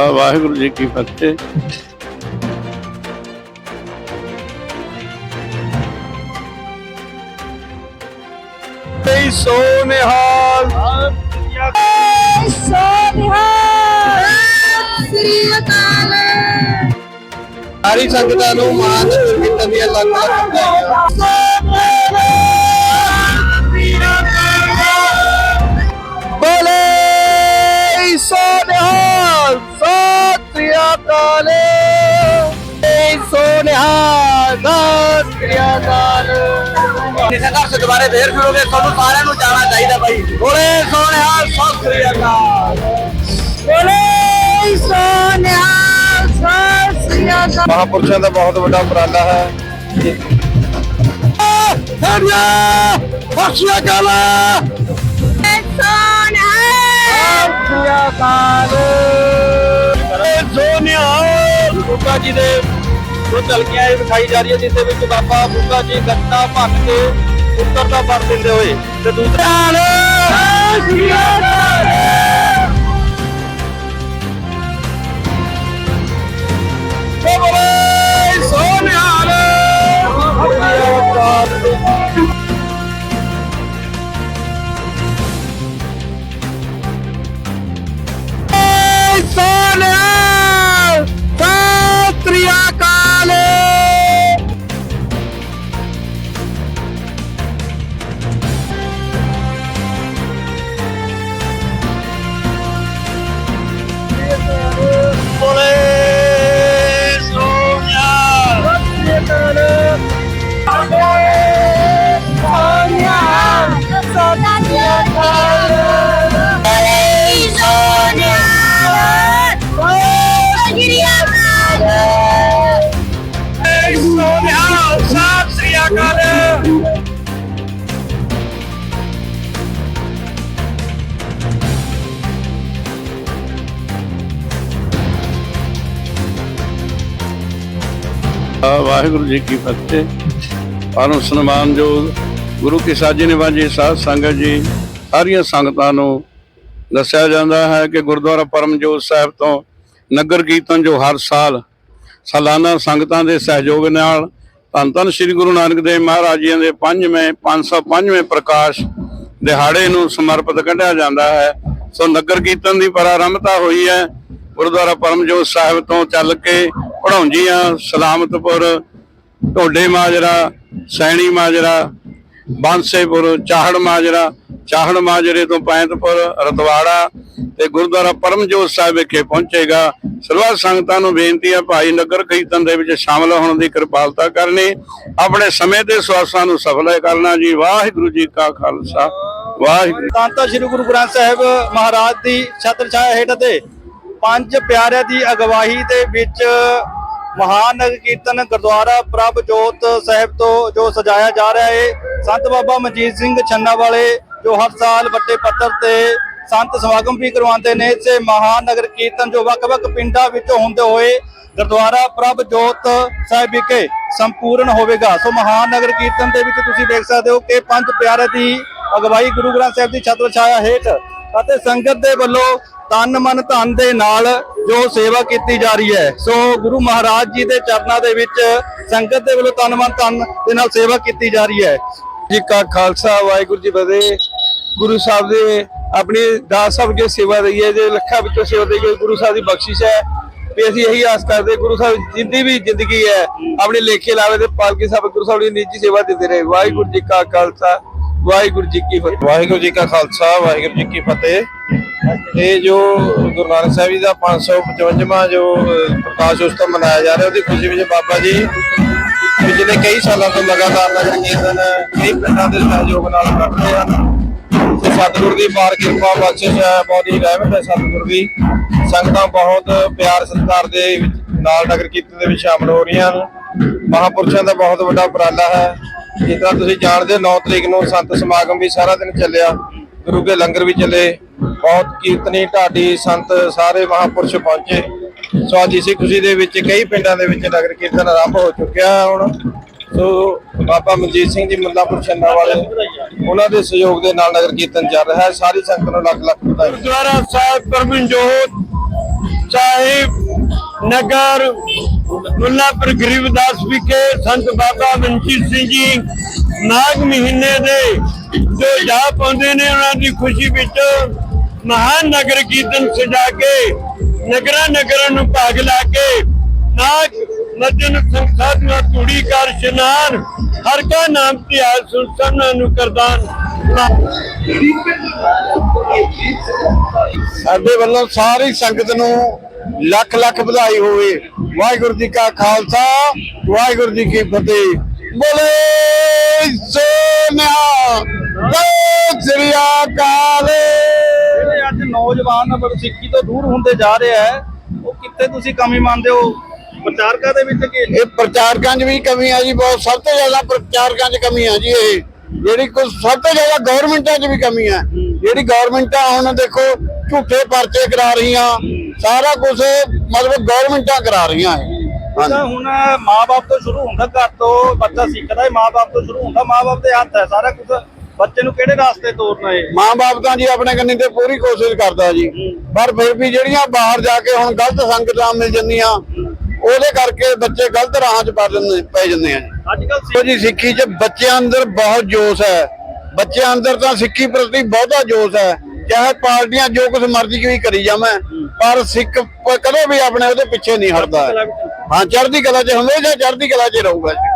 ਖਾਲਸਾ ਵਾਹਿਗੁਰੂ ਜੀ ਕੀ ਫਤਿਹ। ਤੇ ਸੋ ਨਿਹਾਲ। ਸਾਰੀ ਸੰਗਤਾਂ ਨੂੰ ਮਾਨ ਕੀਰਤਨ ਦੀਆਂ ਲੱਖ ਬੋਲੇ ਸੋ ਨਿਹਾਲ। ਸ੍ਰੀ ਅਕਾਲ। ਨਿਹਾਲ ਸਤਿ ਸ੍ਰੀ ਅਕਾਲ ਕਿਸੇ ਘਰ ਸੇ ਦੁਬਾਰੇ ਫੇਰ ਫਿਰੋਗੇ ਤੁਹਾਨੂੰ ਸਾਰਿਆਂ ਨੂੰ ਜਾਣਾ ਚਾਹੀਦਾ ਬਾਈ। ਬੋਲੇ ਸੋ ਨਿਹਾਲ ਸਤਿ ਸ੍ਰੀ ਅਕਾਲ। ਬੋਲੇ ਸੋਨਿਆ ਸਸਿਆ ਮਹਾਪੁਰਸ਼ਾਂ ਦਾ ਬਹੁਤ ਵੱਡਾ ਉਪਰਾਲਾ ਹੈ। ਹਰਿਆ ਸਤਿ ਅਕਾਲ ਸੋਨਿਆ। ਸਤਿ ਅਕਾਲ ਸੋਨਿਆ। ਬੁੱਗਾ ਜੀ ਦੇ ਜੋ ਝਲਕੀਆਂ ਇਹ ਵਿਖਾਈ ਜਾ ਰਹੀ ਹੈ ਜਿਸ ਦੇ ਵਿੱਚ ਬਾਬਾ ਬੁੱਗਾ ਜੀ ਗੱਟਾ ਭੰਨ ਕੇ ਪੁੱਤਰ ਦਾ ਵਰ ਦਿੰਦੇ ਹੋਏ ਤੇ ਦੂਸਰਾ ਹਾਲ ਸ੍ਰੀ ਅਕਾਲ। ਵਾਹਿਗੁਰੂ ਜੀ ਕੀ ਫਤਿਹ। ਪਰਮ ਸਨਮਾਨਯੋਗ ਗੁਰੂ ਕੀ ਸਾਜੀ ਨਿਵਾਜੀ ਸਾਧ ਸੰਗਤ ਜੀ, ਸਾਰੀਆਂ ਸੰਗਤਾਂ ਨੂੰ ਦੱਸਿਆ ਜਾਂਦਾ ਹੈ ਕਿ ਗੁਰਦੁਆਰਾ ਪਰਮਜੋਤ ਸਾਹਿਬ ਤੋਂ ਨਗਰ ਕੀਰਤਨ ਜੋ ਹਰ ਸਾਲ ਸਾਲਾਨਾ ਸੰਗਤਾਂ ਦੇ ਸਹਿਯੋਗ ਨਾਲ ਧੰਨ ਧੰਨ ਸ੍ਰੀ ਗੁਰੂ ਨਾਨਕ ਦੇਵ ਮਹਾਰਾਜ ਜੀ ਦੇ ਪੰਜਵੇਂ 505ਵੇਂ ਪ੍ਰਕਾਸ਼ ਦਿਹਾੜੇ ਨੂੰ ਸਮਰਪਿਤ ਕੱਢਿਆ ਜਾਂਦਾ ਹੈ। ਸੋ ਨਗਰ ਕੀਰਤਨ ਦੀ ਪ੍ਰਾਰੰਭਤਾ ਹੋਈ ਹੈ। ਗੁਰਦੁਆਰਾ ਪਰਮਜੋਤ ਸਾਹਿਬ ਤੋਂ ਚੱਲ ਕੇ ਪੜਾਉਂਜੀਆਂ ਸਲਾਮਤਪੁਰ, ਢੋਡੇ ਮਾਜਰਾ, ਸੈਣੀ ਮਾਜਰਾ, ਬਾਂਸੇਪੁਰ, ਚਾਹੜ ਮਾਜਰਾ, ਚਾਹੜ ਮਾਜਰੇ ਤੋਂ ਪੈਂਤਪੁਰ, ਰਤਵਾੜਾ ਤੇ ਗੁਰਦੁਆਰਾ ਪਰਮਜੋਤ ਸਾਹਿਬ ਵਿਖੇ ਪਹੁੰਚੇਗਾ। ਸਰਵਾ ਸੰਗਤਾਂ ਨੂੰ ਬੇਨਤੀ ਹੈ ਭਾਈ ਨਗਰ ਕੀਰਤਨ ਦੇ ਵਿੱਚ ਸ਼ਾਮਲ ਹੋਣ ਦੀ ਕਿਰਪਾਲਤਾ ਕਰਨੀ। ਆਪਣੇ ਸਮੇਂ ਤੇ ਸਵਾਸਾਂ ਨੂੰ ਸਫਲ ਕਰਨਾ ਜੀ। ਵਾਹਿਗੁਰੂ ਜੀ ਕਾ ਖਾਲਸਾ। ਵਾਹਿਗੁਰੂ ਤਾਂਤਾ ਸ੍ਰੀ ਗੁਰੂ ਗ੍ਰੰਥ ਸਾਹਿਬ ਮਹਾਰਾਜ ਦੀ ਛਤਰ ਛਾਇਆ ਹੇਠ ਤੇ ਪੰਜ ਪਿਆਰਿਆਂ ਦੀ ਅਗਵਾਈ ਦੇ ਵਿੱਚ ਮਹਾਨ ਨਗਰ ਕੀਰਤਨ ਗੁਰਦੁਆਰਾ ਪ੍ਰਭ ਜੋਤ ਸਾਹਿਬ ਤੋਂ ਜੋ ਸਜਾਇਆ ਜਾ ਰਿਹਾ ਹੈ ਸੰਤ ਬਾਬਾ ਮਨਜੀਤ ਸਿੰਘ ਛੰਨਾ ਵਾਲੇ ਜੋ ਹਰ ਸਾਲ ਵੱਡੇ ਪੱਧਰ ਤੇ ਸੰਤ ਸਮਾਗਮ ਵੀ ਕਰਵਾਉਂਦੇ ਨੇ ਇਸੇ ਮਹਾਨ ਨਗਰ ਕੀਰਤਨ ਜੋ ਵੱਖ-ਵੱਖ ਪਿੰਡਾਂ ਵਿੱਚੋਂ ਹੁੰਦੇ ਹੋਏ ਗੁਰਦੁਆਰਾ ਪ੍ਰਭ ਜੋਤ ਸਾਹਿਬ ਵਿਖੇ ਸੰਪੂਰਨ ਹੋਵੇਗਾ। ਸੋ ਮਹਾਨ ਨਗਰ ਕੀਰਤਨ ਦੇ ਵਿੱਚ ਤੁਸੀਂ ਦੇਖ ਸਕਦੇ ਹੋ ਕਿ ਪੰਜ ਪਿਆਰੇ ਦੀ ਅਗਵਾਈ ਗੁਰੂ ਗ੍ਰੰਥ ਸਾਹਿਬ ਦੀ ਛਤਰ ਛਾਇਆ ਹੇਠ ਅਤੇ ਸੰਗਤ ਦੇ ਵੱਲੋਂ ਤਨ ਮਨ ਧਨ ਦੇ ਨਾਲ ਜੋ ਸੇਵਾ ਕੀਤੀ ਜਾ ਰਹੀ ਹੈ, ਸੋ ਗੁਰੂ ਮਹਾਰਾਜ ਜੀ ਦੇ ਚਰਨਾਂ ਦੇ ਵਿੱਚ ਸੰਗਤ ਦੇ ਵੱਲੋਂ ਤਨ ਮਨ ਧਨ ਦੇ ਨਾਲ ਸੇਵਾ ਕੀਤੀ ਜਾ ਰਹੀ ਹੈ। ਜੀ ਕਾ ਖਾਲਸਾ, ਵਾਹਿਗੁਰੂ ਜੀ ਫਤਿਹ। ਗੁਰੂ ਸਾਹਿਬ ਦੇ ਆਪਣੀ ਦਾਸ ਸਾਹਿਬ ਕੇ ਸੇਵਾ ਰਹੀ ਹੈ, ਜੇ ਲੱਖਾਂ ਵਿੱਚੋਂ ਸੇਵਾ ਦੇ ਗਈ ਗੁਰੂ ਸਾਹਿਬ ਦੀ ਬਖਸ਼ਿਸ਼ ਹੈ। ਵੀ ਅਸੀਂ ਇਹੀ ਆਸ ਕਰਦੇ, ਗੁਰੂ ਸਾਹਿਬ ਜਿੰਦੀ ਵੀ ਜ਼ਿੰਦਗੀ ਹੈ। ਆਪਣੇ ਲੇਖੇ ਲਾਵੇ ਤੇ ਪਾਲਕੀ ਸਾਹਿਬ, ਗੁਰੂ ਸਾਹਿਬ ਦੀ ਨਿੱਜੀ ਸੇਵਾ ਦਿੰਦੇ ਰਹੇ। ਵਾਹਿਗੁਰੂ ਜੀ ਕਾ ਖਾਲਸਾ। ਵਾਹਿਗੁਰੂ ਜੀ ਕੀ ਫਤਿਹ। ਵਾਹਿਗੁਰੂ ਜੀ ਕਾ ਖਾਲਸਾ, ਵਾਹਿਗੁਰੂ ਜੀ ਕੀ ਫਤਿਹ। ਇਹ ਜੋ ਗੁਰੂ ਨਾਨਕ ਸਾਹਿਬ ਜੀ ਦਾ 555ਵਾਂ ਜੋ ਪ੍ਰਕਾਸ਼ ਉਤਸਵ ਮਨਾਇਆ ਜਾ ਰਿਹਾ, ਉਹਦੀ ਖੁਸ਼ੀ ਵਿੱਚ ਬਾਬਾ ਜੀ ਪਿਛਲੇ ਕਈ ਸਾਲਾਂ ਤੋਂ ਲਗਾਤਾਰ ਨਗਰ ਕੀਰਤਨ ਕਈ ਪਿੰਡਾਂ ਦੇ ਸਹਿਯੋਗ ਨਾਲ ਕਰ ਰਹੇ ਹਨ ਸਤਿਗੁਰ ਦੀ ਬਾਰ ਕਿਰਪਾ ਬਖਸ਼ਿਸ਼ ਹੈ, ਬਹੁਤ ਹੀ ਰਹਿਮਤ ਹੈ ਸਤਿਗੁਰ ਦੀ। ਸੰਗਤਾਂ ਬਹੁਤ ਪਿਆਰ ਸਤਿਕਾਰ ਦੇ ਨਾਲ ਨਗਰ ਕੀਰਤਨ ਦੇ ਵਿੱਚ ਸ਼ਾਮਲ ਹੋ ਰਹੀਆਂ ਹਨ। ਮਹਾਪੁਰਸ਼ਾਂ ਦਾ ਬਹੁਤ ਵੱਡਾ ਉਪਰਾਲਾ ਹੈ। ਜਿਸ ਤਰ੍ਹਾਂ ਤੁਸੀਂ ਜਾਣਦੇ ਹੋ 9 ਤਰੀਕ ਨੂੰ ਸੰਤ ਸਮਾਗਮ ਵੀ ਸਾਰਾ ਦਿਨ ਚੱਲਿਆ। ਗੁਰੂ ਕੇ ਲੰਗਰ ਵੀ ਚੱਲੇ। ਬਹੁਤ ਕੀਰਤਨੀ ਢਾਡੀ ਸੰਤ ਸਾਰੇ ਮਹਾਪੁਰਸ਼ ਪਹੁੰਚੇ। ਸੋ ਅੱਜ ਇਸੇ ਖੁਸ਼ੀ ਦੇ ਵਿੱਚ ਕਈ ਪਿੰਡਾਂ ਦੇ ਵਿੱਚ ਨਗਰ ਕੀਰਤਨ ਆਰੰਭ ਹੋ ਚੁੱਕਿਆ ਹੁਣ। ਸੋ ਬਾਬਾ ਮਨਜੀਤ ਸਿੰਘ ਜੀ ਮੁੱਲਾਪੁਰ ਛੰਨਾ ਵਾਲੇ, ਉਹਨਾਂ ਦੇ ਸਹਿਯੋਗ ਦੇ ਨਾਲ ਨਗਰ ਕੀਰਤਨ ਚੱਲ ਰਿਹਾ ਹੈ। ਸਾਰੀ ਸੰਗਤ ਨੂੰ ਲੱਖ ਲੱਖ ਵਧਾਈ ਗੁਰਦੁਆਰਾ ਸਾਹਿਬ, ਪਰਮਜੋਤ ਸਾਹਿਬ, ਨਗਰ ਮੁੱਲਾਪੁਰ ਗਰੀਬਦਾਸ ਵਿਖੇ ਸੰਤ ਬਾਬਾ ਮਨਜੀਤ ਸਿੰਘ ਜੀ ਮਾਘ ਮਹੀਨੇ ਦੇ ਜੋ ਜਾ ਪਾਉਂਦੇ ਨੇ, ਉਹਨਾਂ ਦੀ ਖੁਸ਼ੀ ਵਿੱਚ ਮਹਾਨ ਨਗਰ ਕੀਰਤਨ ਸਜਾ ਕੇ, ਨਗਰਾਂ ਨਗਰਾਂ ਨੂੰ ਭਾਗ ਲਾ ਕੇ, ਨਾਗ ਮਦਨ ਸੰਸਾਧਨਾ ਧੂੜੀ ਕਰ ਇਸ਼ਨਾਨ ਹਰ ਕਾ ਨਾਮ ਧਿਆਨ ਸੁਣ ਨੂੰ ਕਰਦਾਨ। ਸਾਡੇ ਵੱਲੋਂ ਸਾਰੀ ਸੰਗਤ ਨੂੰ ਲੱਖ ਲੱਖ ਵਧਾਈ ਹੋਵੇ। ਵਾਹਿਗੁਰੂ ਜੀ ਕਾ ਖਾਲਸਾ ਵਾਹਿਗੁਰੂ ਜੀ ਕੀ ਫਤਿਹ। ਬੋਲੇ ਸੋਨਿਆ ਜੈ ਸ੍ਰੀ ਅਕਾਲ। ਜਿਹੜੇ ਅੱਜ ਨੌਜਵਾਨ ਸਿੱਖੀ ਤੋਂ ਦੂਰ ਹੁੰਦੇ ਜਾ ਰਿਹਾ ਹੈ ਉਹ ਕਿੱਥੇ ਤੁਸੀਂ ਕਮੀ ਮੰਨਦੇ ਹੋ? ਪ੍ਰਚਾਰਕਾਂ ਦੇ ਵਿੱਚ ਕਿ? ਇਹ ਪ੍ਰਚਾਰਕਾਂ 'ਚ ਵੀ ਕਮੀ ਆ ਜੀ ਬਹੁਤ ਸਭ ਤੋਂ ਜ਼ਿਆਦਾ ਪ੍ਰਚਾਰਕਾਂ 'ਚ ਕਮੀ ਆ ਜੀ ਇਹ। ਜਿਹੜੀ ਕੁਝ ਸਭ ਤੋਂ ਜ਼ਿਆਦਾ ਗਵਰਨਮੈਂਟਾਂ 'ਚ ਵੀ ਕਮੀ ਆ। ਜਿਹੜੀ ਗਵਰਨਮੈਂਟਾਂ ਹੁਣ ਦੇਖੋ ਝੂਠੇ ਪਰਚੇ ਕਰਾ ਰਹੀਆਂ। ਸਾਰਾ ਕੁਝ ਮਤਲਬ ਗਵਰਨਮੈਂਟਾਂ ਕਰਾ ਰਹੀਆਂ ਇਹ। ਤਾਂ ਹੁਣ ਮਾਪੇ ਤੋਂ ਸ਼ੁਰੂ ਹੁੰਦਾ ਘਰ ਤੋਂ ਬੱਚਾ ਸਿੱਖਦਾ ਹੈ ਮਾਪੇ ਤੋਂ ਸ਼ੁਰੂ ਹੁੰਦਾ। ਮਾਪੇ ਦੇ ਹੱਥ ਹੈ ਸਾਰਾ ਕੁਝ ਬੱਚੇ ਨੂੰ ਕਿਹੜੇ ਰਾਸਤੇ ਤੋਰਨਾ ਹੈ ਮਾਂ-ਬਾਪ ਤਾਂ ਜੀ ਆਪਣੇ ਕੰਨੀ ਤੇ ਪੂਰੀ ਕੋਸ਼ਿਸ਼ ਕਰਦਾ ਜੀ। ਪਰ ਫਿਰ ਵੀ ਜਿਹੜੀਆਂ ਬਾਹਰ ਜਾ ਕੇ ਹੁਣ ਗਲਤ ਸੰਗਤਾਂ ਮਿਲ ਜਾਂਦੀਆਂ ਉਹਦੇ ਕਰਕੇ ਬੱਚੇ ਗਲਤ ਰਾਹਾਂ 'ਚ ਪੈ ਜਾਂਦੇ ਪੈ ਜਾਂਦੇ ਆ ਅੱਜ ਕੱਲ ਜੀ ਸਿੱਖੀ 'ਚ ਬੱਚਿਆਂ ਅੰਦਰ ਬਹੁਤ ਜੋਸ਼ ਹੈ। ਬੱਚਿਆਂ ਅੰਦਰ ਤਾਂ ਸਿੱਖੀ ਪ੍ਰਤੀ ਬਹੁਤਾ ਜੋਸ਼ ਹੈ। ਚਾਹੇ ਪਾਰਟੀਆਂ ਜੋ ਕੁਝ ਮਰਜ਼ੀ ਵੀ ਕਰੀ ਜਾਵੇਂ ਪਰ ਸਿੱਖ ਕਦੇ ਵੀ ਆਪਣੇ ਉਹਦੇ ਪਿੱਛੇ ਨਹੀਂ ਹਟਦਾ। ਹਾਂ ਚੜ੍ਹਦੀ ਕਲਾ 'ਚ ਹਮੇਸ਼ਾ ਚੜ੍ਹਦੀ ਕਲਾ 'ਚ ਰਹੂਗਾ ਜੀ?